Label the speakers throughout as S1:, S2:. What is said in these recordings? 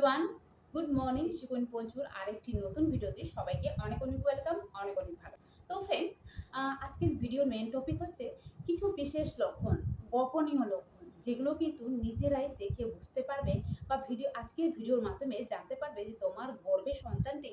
S1: Everyone good morning শিকুন পঞ্চুর আরেকটি নতুন ভিডিওতে সবাইকে অনেক অনেক ওয়েলকাম অনেক অনেক ভালো। তো ফ্রেন্ডস আজকের ভিডিওর মেন টপিক হচ্ছে কিছু বিশেষ লক্ষণ, গোপনীয় লক্ষণ, যেগুলো কিন্তু নিজেরাই দেখে বুঝতে পারবে বা ভিডিও আজকের ভিডিওর মাধ্যমে জানতে পারবে যে তোমার গর্ভে সন্তানটি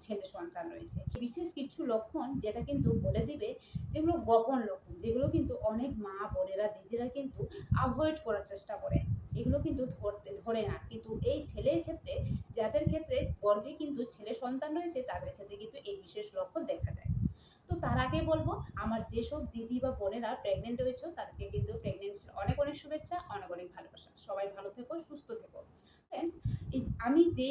S1: ছেলে সন্তান রয়েছে। বিশেষ কিছু লক্ষণ যেটা কিন্তু বলে দিবে যেগুলো গোপন লক্ষণ, যেগুলো কিন্তু অনেক মা বোনেরা, দিদিরা কিন্তু অ্যাভয়েড করার চেষ্টা করে। এগুলো কিন্তু ধরতে, ধরে না। কিন্তু এই ছেলের ক্ষেত্রে, যাদের ক্ষেত্রে গর্ভে কিন্তু ছেলে সন্তান রয়েছে, তাদের ক্ষেত্রে কিন্তু এই বিশেষ লক্ষণ দেখা যায় তো তার আগে বলব, আমার যেসব দিদি বা বোনেরা প্রেগনেন্ট রয়েছে, তাদেরকে কিন্তু প্রেগনেন্সির অনেক অনেক শুভেচ্ছা, অনেক অনেক ভালোবাসা। সবাই ভালো থেকো, সুস্থ থেকো। ফ্রেন্ডস আমি যে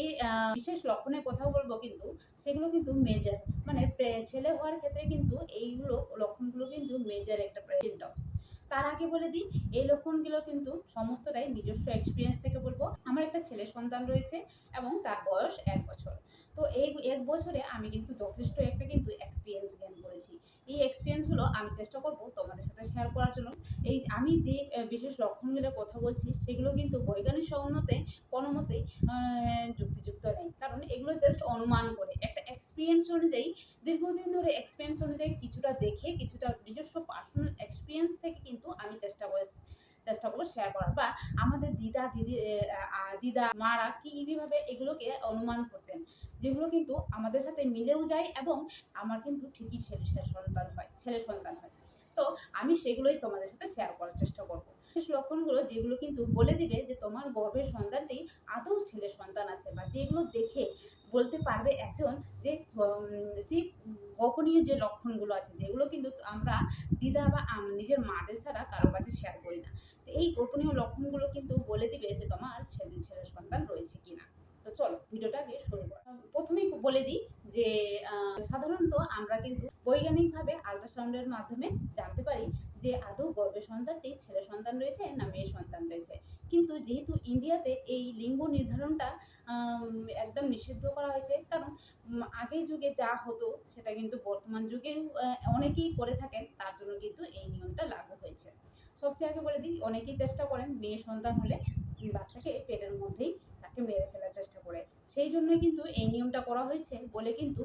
S1: বিশেষ লক্ষণের কথাও বলব কিন্তু, সেগুলো কিন্তু মেজার মানে ছেলে হওয়ার ক্ষেত্রে কিন্তু এইগুলো লক্ষণগুলো কিন্তু মেজার একটা সিমটমস তার আগে বলে দিই, এই লক্ষণগুলো কিন্তু সমস্তটাই নিজস্ব এক্সপিরিয়েন্স থেকে বলব। আমার একটা ছেলে সন্তান রয়েছে এবং তার বয়স এক বছর। তো এই এক বছরে আমি কিন্তু যথেষ্ট একটা কিন্তু এক্সপিরিয়েন্স জ্ঞান করেছি। এই এক্সপিরিয়েন্সগুলো আমি চেষ্টা করব তোমাদের সাথে শেয়ার করার জন্য। এই আমি যে বিশেষ লক্ষণগুলোর কথা বলছি, সেগুলো কিন্তু বৈজ্ঞানিক সম্মতে কোনো মতেই যুক্তিযুক্ত নেই। কারণ এগুলো জাস্ট অনুমান করে। একটা এক্সপিরিয়েন্স অনুযায়ী, দীর্ঘদিন ধরে এক্সপিরিয়েন্স অনুযায়ী কিছুটা দেখে, কিছুটা নিজস্ব পার্সোনাল এক্সপিরিয়েন্স থেকে কিন্তু আমি চেষ্টা করে, চেষ্টা করব শেয়ার করার। বা আমাদের দিদা, দিদি দিদা, মারা কীভাবে এগুলোকে অনুমান করতেন? যেগুলো কিন্তু আমাদের সাথে মিলেও যায় এবং আমার কিন্তু ঠিকই ছেলে সন্তান হয়, ছেলে সন্তান হয়। তো আমি সেগুলোই তোমাদের সাথে শেয়ার করার চেষ্টা করব। বিশেষ লক্ষণগুলো যেগুলো কিন্তু বলে দিবে যে তোমার গর্ভের সন্তানটি আদৌ ছেলে সন্তান আছে বা যেগুলো দেখে বলতে পারবে একজন যে যে গোপনীয় যে লক্ষণগুলো আছে, যেগুলো কিন্তু আমরা দিদা বা নিজের মাদের ছাড়া কারও কাছে শেয়ার করি না। তো এই গোপনীয় লক্ষণগুলো কিন্তু বলে দিবে যে তোমার ছেলে ছেলে সন্তান রয়েছে কিনা। তো চলো ভিডিওটাকে শুরু করা। প্রথমেই বলে দিই যে সাধারণত আমরা কিন্তু বৈজ্ঞানিকভাবে আল্ট্রাসাউন্ডের মাধ্যমে জানতে পারি যে আদৌ গর্ভে সন্তানটি ছেলে সন্তান রয়েছে না মেয়ে সন্তান রয়েছে। কিন্তু যেহেতু ইন্ডিয়াতে এই লিঙ্গ নির্ধারণটা একদম নিষিদ্ধ করা হয়েছে কারণ আগের যুগে যা হতো সেটা কিন্তু বর্তমান আহ, অনেকেই করে থাকেন তার জন্য কিন্তু এই নিয়মটা লাগু হয়েছে। সবচেয়ে আগে বলে দিই অনেকেই চেষ্টা করেন মেয়ে সন্তান হলে বাচ্চাকে পেটের মধ্যেই তাকে মেরে ফেলার চেষ্টা করে। সেই জন্যই কিন্তু এই নিয়মটা করা হয়েছে বলে কিন্তু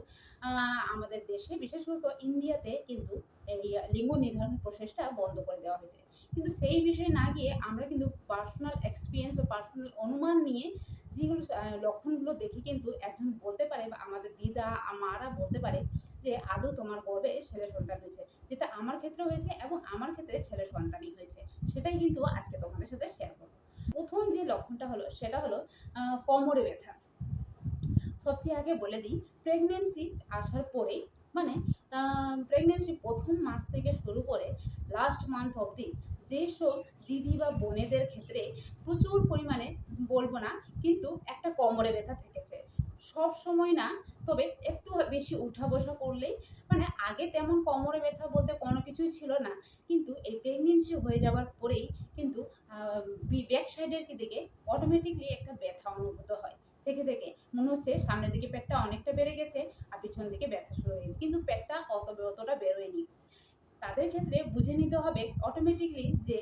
S1: আমাদের দেশে, বিশেষত ইন্ডিয়াতে কিন্তু এই লিঙ্গ নির্ধারণ প্রসেসটা বন্ধ করে দেওয়া হয়েছে। কিন্তু সেই বিষয়ে না গিয়ে আমরা কিন্তু পার্সোনাল এক্সপিরিয়েন্স বা পার্সোনাল অনুমান নিয়ে যেগুলো লক্ষণগুলো দেখে কিন্তু একজন বলতে পারে বা আমাদের দিদা, মারা বলতে পারে যে, আদৌ তোমার গর্ভে ছেলে সন্তান হয়েছে? যেটা আমার ক্ষেত্রে হয়েছে এবং আমার ক্ষেত্রে ছেলে সন্তানই হয়েছে। সেটাই কিন্তু আজকে তোমাদের সাথে শেয়ার করব। প্রথম যে লক্ষণটা হলো, সেটা হলো কোমরে ব্যথা। সবচেয়ে আগে বলে দিই প্রেগনেন্সি আসার পরেই মানে প্রেগনেন্সি প্রথম মাস থেকে শুরু করে লাস্ট মান্থ অবধি যেসব দিদি বা বোনেদের ক্ষেত্রে প্রচুর পরিমাণে বলব না, কিন্তু একটা কোমরে ব্যথা থেকেছে। সব সময় না, তবে একটু বেশি উঠা বসা করলেই মানে আগে তেমন কোমরে ব্যথা বলতে কোনো কিছুই ছিল না, কিন্তু এই প্রেগনেন্সি হয়ে যাওয়ার পরেই কিন্তু ব্যাক সাইডের দিকে অটোমেটিকলি একটা ব্যথা অনুভূত হয়। থেকে থেকে মনে হচ্ছে সামনের দিকে পেটটা অনেকটা বেড়ে গেছে আর পিছন দিকে ব্যথা শুরু হয়ে গেছে। কিন্তু পেটটা অত অতটা বেরোয়নি। তাদের ক্ষেত্রে বুঝে নিতে হবে অটোমেটিকলি যে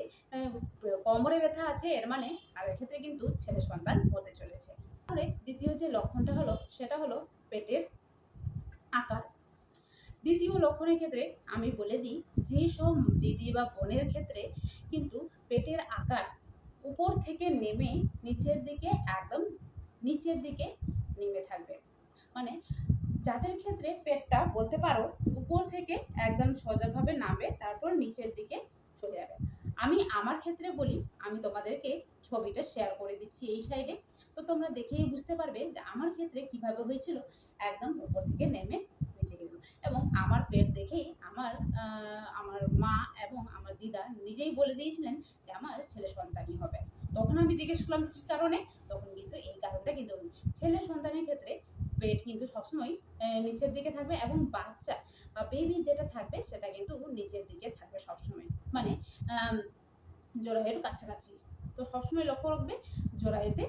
S1: কোমরে ব্যথা আছে এর মানে তাদের ক্ষেত্রে কিন্তু ছেলে সন্তান হতে চলেছে। তারপরে দ্বিতীয় যে লক্ষণটা হলো সেটা হলো পেটের আকার। দ্বিতীয় লক্ষণের ক্ষেত্রে আমি বলে দিই, যেসব দিদি বা বোনের ক্ষেত্রে কিন্তু পেটের আকার উপর থেকে নেমে নিচের দিকে একদম নিচের দিকে নেমে থাকবে। মানে যাদের ক্ষেত্রে পেটটা বলতে পারো উপর থেকে একদম সোজাভাবে নামবে, তারপর নিচের দিকে চলে যাবে। আমি আমার ক্ষেত্রে বলি, আমি তোমাদেরকে ছবিটা শেয়ার করে দিচ্ছি এই সাইডে তো তোমরা দেখেই বুঝতে পারবে যে আমার ক্ষেত্রে কীভাবে হয়েছিল। একদম উপর থেকে নেমে গেল এবং আমার পেট দেখেই আমার আমার মা এবং আমার দিদা নিজেই বলে দিয়েছিলেন যে আমার ছেলে সন্তানই হবে। তখন আমি জিজ্ঞেস করলাম, কী কারণে? তখন কিন্তু এই কারণটা কিন্তু ছেলে সন্তানের ক্ষেত্রে পেট কিন্তু সবসময় নিচের দিকে থাকবে এবং বাচ্চা বা বেবি যেটা থাকবে সেটা কিন্তু নিচের দিকে থাকবে সবসময়। মানে জরায়ুর কাছাকাছি। তো সবসময় লক্ষ্য রাখবে, জরায়ুতে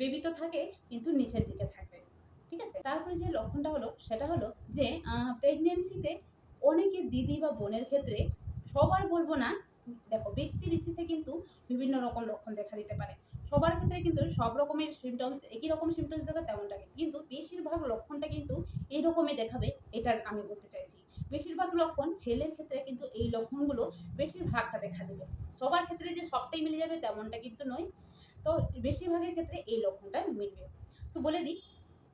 S1: বেবি তো থাকে কিন্তু নিচের দিকে থাকবে। ঠিক আছে? তারপরে যে লক্ষণটা হলো, সেটা হলো যে প্রেগনেন্সিতে অনেকে দিদি বা বোনের ক্ষেত্রে সবার বলব না, দেখো ব্যক্তি বিশেষে কিন্তু বিভিন্ন রকম লক্ষণ দেখা দিতে পারে। সবার ক্ষেত্রে কিন্তু সব রকমের সিমটমস একই রকম সিমটমস দেখাবে তেমনটা। কিন্তু বেশিরভাগ লক্ষণটা কিন্তু এই রকমই দেখাবে, এটা আমি বলতে চাইছি। বেশিরভাগ লক্ষণ ছেলের ক্ষেত্রে কিন্তু এই লক্ষণগুলো বেশিরভাগটা দেখা দেবে। সবার ক্ষেত্রে যে সবটাই মিলে যাবে তেমনটা কিন্তু নয়। তো বেশিরভাগের ক্ষেত্রে এই লক্ষণটা মিলবে। তো বলে দিই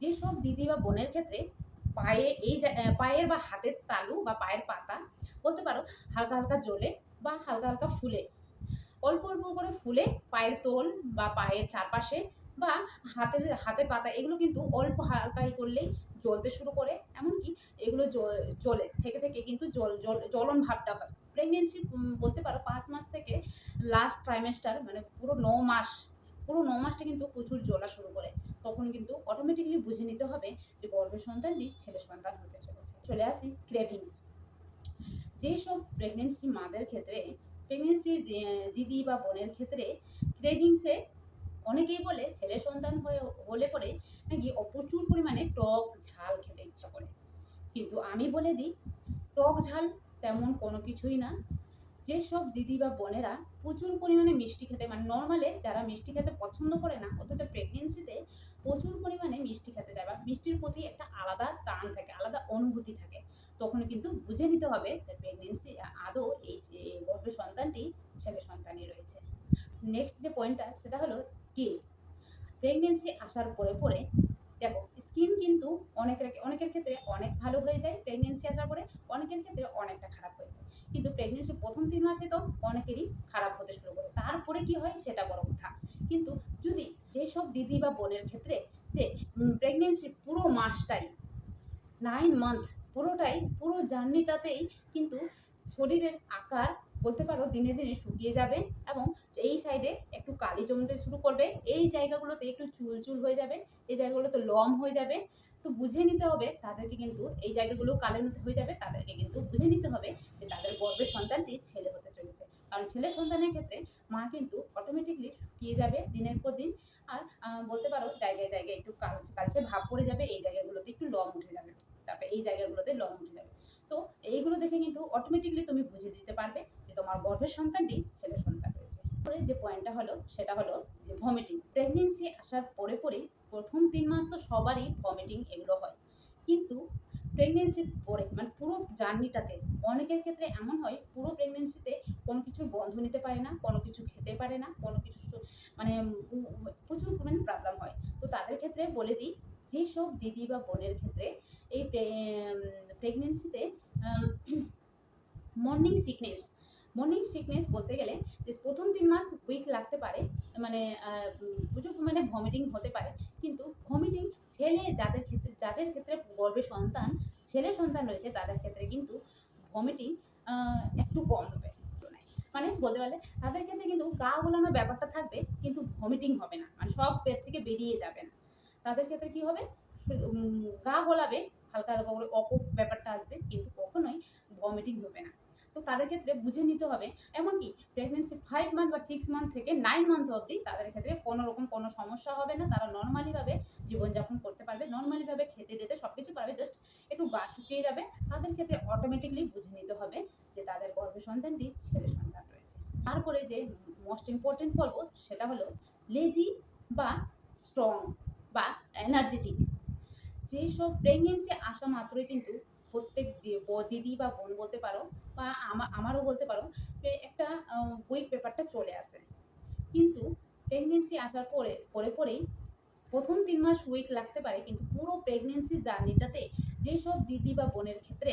S1: যেসব দিদি বা বোনের ক্ষেত্রে পায়ে এই পায়ের বা হাতের তালু বা পায়ের পাতা বলতে পারো, হালকা হালকা জ্বলে বা হালকা হালকা ফুলে। অল্প অল্প করে ফুলে পায়ের তোল বা পায়ের চারপাশে বা হাতের হাতের পাতা এগুলো কিন্তু অল্প হালকাই করলেই জ্বলতে শুরু করে। এমনকি এগুলো জ্বলে, থেকে থেকে কিন্তু জল জল জ্বলন ভাবটা হয়। প্রেগনেন্সি বলতে পারো পাঁচ মাস থেকে লাস্ট ট্রাইমেস্টার মানে পুরো ন মাস পুরো ন মাসটা কিন্তু প্রচুর জ্বলা শুরু করে। তখন কিন্তু অটোমেটিকলি বুঝে নিতে হবে যে গর্ভের সন্তানটি ছেলে সন্তান হতে চলেছে। চলে আসি ক্রেভিংস যেসব প্রেগনেন্সি মাদের ক্ষেত্রে প্রেগনেন্সি দিদি বা বোনের ক্ষেত্রে ক্রেভিংসে অনেকেই বলে ছেলে সন্তান হয়ে, হলে পরে নাকি প্রচুর পরিমাণে টক ঝাল খেতে ইচ্ছা করে। কিন্তু আমি বলে দিই, টক ঝাল তেমন কোনো কিছুই না। যেসব দিদি বা বোনেরা প্রচুর পরিমাণে মিষ্টি খেতে মানে নর্মালে যারা মিষ্টি খেতে পছন্দ করে না, অথচ প্রেগনেন্সিতে প্রচুর পরিমাণে মিষ্টি খেতে যায় বা মিষ্টির প্রতি একটা আলাদা টান থাকে, আলাদা অনুভূতি থাকে, তখন কিন্তু বুঝে নিতে হবে যে প্রেগনেন্সি আদৌ এই গর্ভের সন্তানটি ছেলে সন্তানই রয়েছে। নেক্সট যে পয়েন্টটা সেটা হলো স্কিল প্রেগনেন্সি আসার পরে পরে দেখো স্কিন কিন্তু অনেকের অনেকের ক্ষেত্রে অনেক ভালো হয়ে যায় প্রেগনেন্সি আসার পরে, অনেকের ক্ষেত্রে অনেকটা খারাপ হয়ে যায়। কিন্তু প্রেগনেন্সি প্রথম তিন মাসে তো অনেকেরই খারাপ হতে শুরু করে। তারপরে কি হয় সেটা বড় কথা। কিন্তু যদি যেসব দিদি বা বোনের ক্ষেত্রে যে প্রেগনেন্সি পুরো মাসটাই নাইন মান্থ পুরোটাই, পুরো জার্নিটাতেই কিন্তু শরীরের আকার বলতে পারো দিনে দিনে শুকিয়ে যাবে এবং এই সাইডে একটু কালি জমতে শুরু করবে। এই জায়গাগুলোতে একটু চুল চুল হয়ে যাবে, এই জায়গাগুলোতে লম হয়ে যাবে। তো বুঝে নিতে হবে তাদেরকে কিন্তু এই জায়গাগুলো কালো হয়ে যাবে, তাদেরকে কিন্তু বুঝে নিতে হবে যে তাদের গর্বের সন্তানটি ছেলে হতে চলেছে। কারণ ছেলে সন্তানের ক্ষেত্রে মা কিন্তু অটোমেটিকলি শুকিয়ে যাবে দিনের পর দিন। আর বলতে পারো জায়গায় জায়গায় একটু কালচে কালচে ভাব পড়ে যাবে, এই জায়গাগুলোতে একটু লম উঠে যাবে। তারপরে এই জায়গাগুলোতে লম উঠে যাবে। তো এইগুলো দেখে কিন্তু অটোমেটিকলি তুমি বুঝে দিতে পারবে। তোমার গর্ভের সন্তানটি ছেলে সন্তান হয়েছে। পরে যে পয়েন্টটা হলো, সেটা হলো যে ভমিটিং প্রেগনেন্সি আসার পরে পরেই প্রথম তিন মাস তো সবারই ভমিটিং এগুলো হয়। কিন্তু প্রেগনেন্সির পরে মানে পুরো জার্নিটাতে অনেকের ক্ষেত্রে এমন হয়, পুরো প্রেগনেন্সিতে কোনো কিছু গন্ধ নিতে পারে না, কোনো কিছু খেতে পারে না, কোনো কিছু মানে প্রচুর পরিমাণে প্রবলেম হয়। তো তাদের ক্ষেত্রে বলে দিই, যেসব দিদি বা বোনের ক্ষেত্রে এই প্রেগনেন্সিতে মর্নিং সিকনেস মর্নিং সিকনেস বলতে গেলে যে প্রথম তিন মাস উইক লাগতে পারে মানে প্রচুর পরিমাণে ভমিটিং হতে পারে। কিন্তু ভমিটিং ছেলে যাদের ক্ষেত্রে যাদের ক্ষেত্রে গর্ভে সন্তান, ছেলে সন্তান রয়েছে তাদের ক্ষেত্রে কিন্তু ভমিটিং একটু কম হবে। মানে বলতে পারলে তাদের ক্ষেত্রে কিন্তু গা গোলানোর ব্যাপারটা থাকবে, কিন্তু ভমিটিং হবে না। মানে সব পেট থেকে বেরিয়ে যাবে না। তাদের ক্ষেত্রে কি হবে? গা গোলাবে, হালকা হালকা করে অপ ব্যাপারটা আসবে, কিন্তু কখনোই ভমিটিং হবে না। তো তাদের ক্ষেত্রে বুঝে নিতে হবে। এমনকি প্রেগনেন্সি ফাইভ মান্থ বা সিক্স মান্থ থেকে নাইন মান্থ অবধি তাদের ক্ষেত্রে কোনো রকম কোনো সমস্যা হবে না। তারা নর্মালিভাবে জীবনযাপন করতে পারবে। নর্মালিভাবে খেতে যেতে সব কিছু পারবে। জাস্ট একটু গা শুকিয়ে যাবে। তাদের ক্ষেত্রে অটোমেটিকলি বুঝে নিতে হবে যে তাদের গর্ভে সন্তানটি ছেলে সন্তান রয়েছে। তারপরে যে মোস্ট ইম্পর্টেন্ট বলব সেটা হলো লেজি বা স্ট্রং বা এনার্জেটিক যেসব প্রেগনেন্সি আসা মাত্রই কিন্তু প্রত্যেক দিদি বা বোন বলতে পারো বা আমারও বলতে পারো যে একটা উইক পেপারটা চলে আসে। কিন্তু প্রেগনেন্সি আসার পরে পরে পরেই প্রথম তিন মাস উইক লাগতে পারে, কিন্তু পুরো প্রেগনেন্সি জার্নিটাতে যেসব দিদি বা বোনের ক্ষেত্রে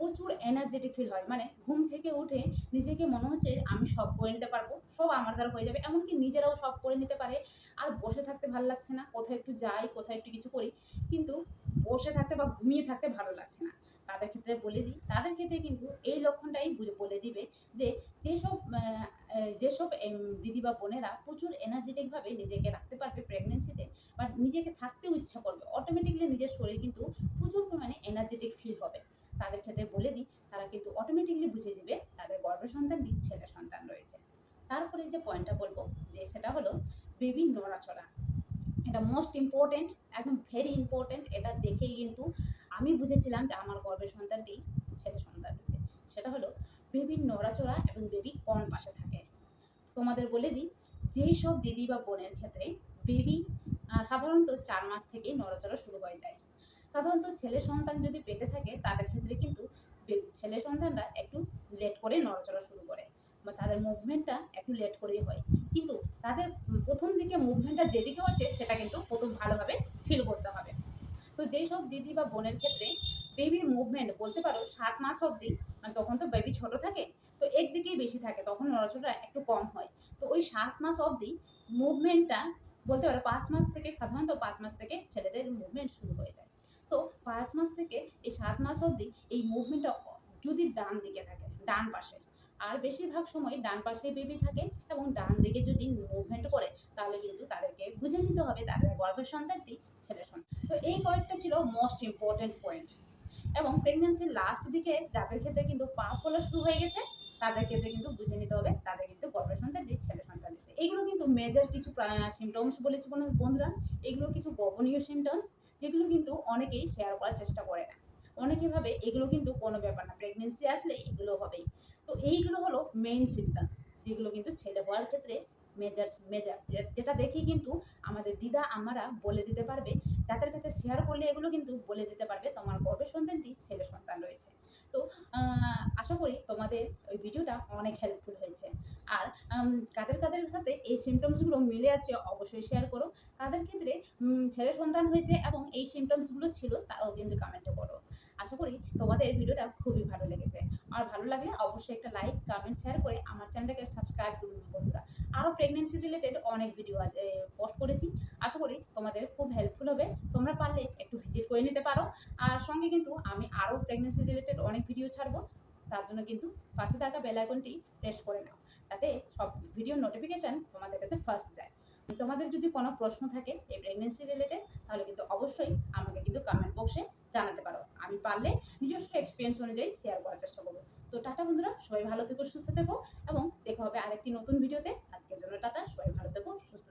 S1: প্রচুর এনার্জেটিক ফিল হয়। মানে ঘুম থেকে উঠে নিজেকে মনে হচ্ছে আমি সব করে নিতে পারব, সব আমার দ্বারা হয়ে যাবে। এমনকি নিজেরাও সব করে নিতে পারে। আর বসে থাকতে ভালো লাগছে না, কোথাও একটু যাই, কোথাও একটু কিছু করি। কিন্তু বসে থাকতে বা ঘুমিয়ে থাকতে ভালো লাগছে না। তাদের ক্ষেত্রে বলে দিই, তাদের ক্ষেত্রে কিন্তু এই লক্ষণটাই বলে দিবে যে যেসব যেসব দিদি বা বোনেরা প্রচুর এনার্জেটিকভাবে নিজেকে রাখতে পারবে প্রেগনেন্সিতে বা নিজেকে থাকতেও ইচ্ছা করবে অটোমেটিকলি নিজের শরীর কিন্তু প্রচুর পরিমাণে এনার্জেটিক ফিল হবে। তাদের ক্ষেত্রে বলে দিই, তারা কিন্তু অটোমেটিকলি বুঝে দিবে তাদের গর্ভের সন্তানটি ছেলে সন্তান রয়েছে। তারপরে যে পয়েন্টটা বলব, যে সেটা হলো বেবি নড়াচড়া। এটা মোস্ট ইম্পর্টেন্ট একদম ভেরি ইম্পর্টেন্ট এটা দেখেই কিন্তু আমি বুঝেছিলাম যে আমার গর্ভের সন্তানটি ছেলে সন্তান হয়েছে সেটা হলো বেবির নড়াচড়া এবং বেবি কোন পাশে থাকে। তোমাদের বলে দিই, যেই সব দিদি বা বোনের ক্ষেত্রে বেবি সাধারণত চার মাস থেকেই নড়াচড়া শুরু হয়ে যায়। সাধারণত ছেলে সন্তান যদি পেটে থাকে, তাদের ক্ষেত্রে কিন্তু ছেলে সন্তানরা একটু লেট করে নড়াচড়া শুরু করে বা তাদের মুভমেন্টটা একটু লেট করেই হয়। কিন্তু তাদের প্রথম দিকে মুভমেন্টটা যেদিকে হচ্ছে, সেটা কিন্তু প্রথম ভালোভাবে ফিল করতে হবে। তো যেই সব দিদি বা বোনের ক্ষেত্রে বেবির মুভমেন্ট বলতে পারো সাত মাস অবধি মানে তখন তো বেবি ছোট থাকে, তো একদিকেই বেশি থাকে, তখন নড়াচড়া একটু কম হয়। তো ওই সাত মাস অবধি মুভমেন্টটা বলতে পারো পাঁচ মাস থেকে, সাধারণত পাঁচ মাস থেকে ছেলেদের মুভমেন্ট শুরু হয়ে যায়। তো পাঁচ মাস থেকে এই সাত মাস অবধি এই মুভমেন্টটা যদি ডান দিকে থাকে, ডান পাশে। আর বেশিরভাগ সময় ডান পাশে বেবি থাকে এবং ডান দিকে যদি মুভমেন্ট করে, তাহলে কিন্তু তাদেরকে বুঝে নিতে হবে তাদের গর্ভের সন্তানটি ছেলে সন্তান। তো এই কয়েকটা ছিল মোস্ট ইম্পর্টেন্ট পয়েন্ট এবং প্রেগনেন্সির লাস্ট দিকে যাদের ক্ষেত্রে কিন্তু পা ফোলা শুরু হয়ে গেছে, তাদের ক্ষেত্রে কিন্তু বুঝে নিতে হবে তাদের কিন্তু গর্ভের সন্তানটি ছেলে সন্তান এগুলো কিন্তু মেজর কিছু সিমটমস বলেছি বন্ধুরা। এগুলো কিছু গোপনীয় সিমটমস যেগুলো কিন্তু অনেকেই শেয়ার করার চেষ্টা করে না। অনেকে ভাবে এগুলো কিন্তু কোনো ব্যাপার না প্রেগনেন্সি আসলে এগুলো হবেই। তো এইগুলো হলো মেইন সিমটমস যেগুলো কিন্তু ছেলে হওয়ার ক্ষেত্রে মেজার মেজার যেটা দেখি কিন্তু আমাদের দিদা, আমারা বলে দিতে পারবে। যাদের কাছে শেয়ার করলে এগুলো কিন্তু বলে দিতে পারবে, তোমার গর্ভে সন্তানটি ছেলে সন্তান রয়েছে। তো আশা করি তোমাদের ওই ভিডিওটা অনেক হেল্পফুল হয়েছে। আর কাদের কাদের সাথে এই সিমটমসগুলো মিলে আছে অবশ্যই শেয়ার করো। কাদের ক্ষেত্রে ছেলে সন্তান হয়েছে এবং এই সিমটমসগুলো ছিল, তাও কিন্তু কমেন্টে করো আশা করি তোমাদের ভিডিওটা খুবই ভালো লেগেছে। আর ভালো লাগলে অবশ্যই একটা লাইক কমেন্ট শেয়ার করে আমার চ্যানেলটাকে সাবস্ক্রাইব করুন বন্ধুরা। আরও প্রেগনেন্সি রিলেটেড অনেক ভিডিও পোস্ট করেছি। আশা করি তোমাদের খুব হেল্পফুল হবে। তোমরা পারলে একটু ভিজিট করে নিতে পারো। আর সঙ্গে কিন্তু আমি আরও প্রেগনেন্সি রিলেটেড অনেক ভিডিও ছাড়বো। তার জন্য কিন্তু পাশে থাকা বেল আইকনটি প্রেস করে নাও। তাতে সব ভিডিও নোটিফিকেশন তোমাদের কাছে ফার্স্ট যায়। তোমাদের যদি কোনো প্রশ্ন থাকে এই প্রেগনেন্সি রিলেটেড তাহলে কিন্তু অবশ্যই আমাকে কিন্তু কমেন্ট বক্সে জানাতে পারো। আমি পারলে নিজস্ব এক্সপিরিয়েন্স অনুযায়ী শেয়ার করার চেষ্টা করব। তো টাটা বন্ধুরা, সবাই ভালো থেকো, সুস্থ থেকো, এবং দেখা হবে আরেকটি নতুন ভিডিওতে আজকের জন্য টাটা, সবাই ভালো থেকো, সুস্থ